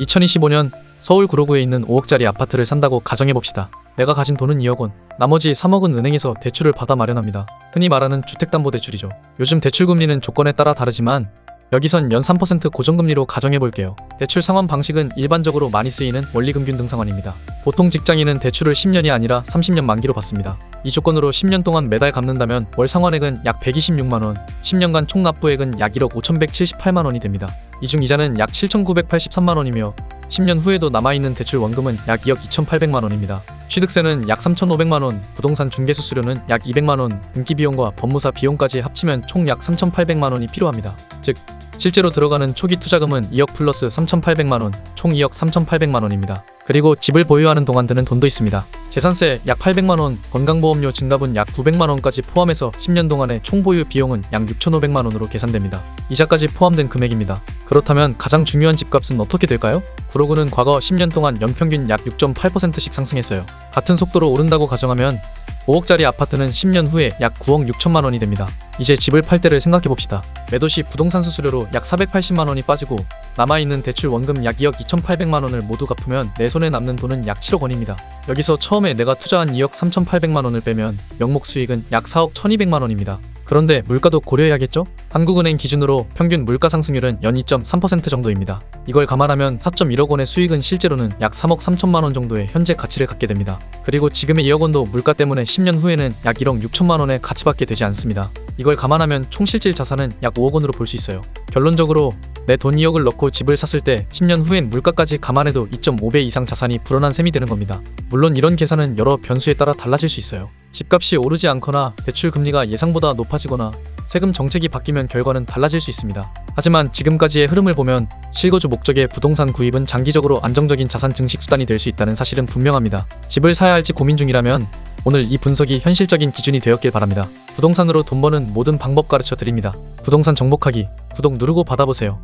2025년 서울 구로구에 있는 5억짜리 아파트를 산다고 가정해봅시다. 내가 가진 돈은 2억 원, 나머지 3억은 은행에서 대출을 받아 마련합니다. 흔히 말하는 주택담보대출이죠. 요즘 대출 금리는 조건에 따라 다르지만 여기선 연 3% 고정금리로 가정해볼게요. 대출 상환 방식은 일반적으로 많이 쓰이는 원리금균 등 상환입니다. 보통 직장인은 대출을 10년이 아니라 30년 만기로 받습니다. 이 조건으로 10년 동안 매달 갚는다면 월 상환액은 약 126만 원, 10년간 총 납부액은 약 1억 5,178만 원이 됩니다. 이 중 이자는 약 7,983만 원이며 10년 후에도 남아있는 대출 원금은 약 2억 2,800만 원입니다. 취득세는 약 3,500만 원, 부동산 중개 수수료는 약 200만 원, 등기 비용과 법무사 비용까지 합치면 총 약 3,800만 원이 필요합니다. 즉, 실제로 들어가는 초기 투자금은 2억 플러스 3,800만 원, 총 2억 3,800만 원입니다. 그리고 집을 보유하는 동안 드는 돈도 있습니다. 재산세 약 800만원, 건강보험료 증가분 약 900만원까지 포함해서 10년 동안의 총 보유 비용은 약 6,500만원으로 계산됩니다. 이자까지 포함된 금액입니다. 그렇다면 가장 중요한 집값은 어떻게 될까요? 구로구는 과거 10년 동안 연평균 약 6.8%씩 상승했어요. 같은 속도로 오른다고 가정하면 5억짜리 아파트는 10년 후에 약 9억 6천만 원이 됩니다. 이제 집을 팔 때를 생각해 봅시다. 매도 시 부동산 수수료로 약 480만 원이 빠지고 남아있는 대출 원금 약 2억 2,800만 원을 모두 갚으면 내 손에 남는 돈은 약 7억 원입니다. 여기서 처음에 내가 투자한 2억 3,800만 원을 빼면 명목 수익은 약 4억 1,200만 원입니다. 그런데 물가도 고려해야겠죠? 한국은행 기준으로 평균 물가 상승률은 연 2.3% 정도입니다. 이걸 감안하면 4.1억 원의 수익은 실제로는 약 3억 3천만 원 정도의 현재 가치를 갖게 됩니다. 그리고 지금의 2억 원도 물가 때문에 10년 후에는 약 1억 6천만 원의 가치밖에 되지 않습니다. 이걸 감안하면 총 실질 자산은 약 5억 원으로 볼 수 있어요. 결론적으로 내돈 2억을 넣고 집을 샀을 때 10년 후엔 물가까지 감안해도 2.5배 이상 자산이 불어난 셈이 되는 겁니다. 물론 이런 계산은 여러 변수에 따라 달라질 수 있어요. 집값이 오르지 않거나 대출 금리가 예상보다 높아지거나 세금 정책이 바뀌면 결과는 달라질 수 있습니다. 하지만 지금까지의 흐름을 보면 실거주 목적의 부동산 구입은 장기적으로 안정적인 자산 증식 수단이 될 수 있다는 사실은 분명합니다. 집을 사야 할지 고민 중이라면 오늘 이 분석이 현실적인 기준이 되었길 바랍니다. 부동산으로 돈 버는 모든 방법 가르쳐 드립니다. 부동산 정복하기 구독 누르고 받아보세요.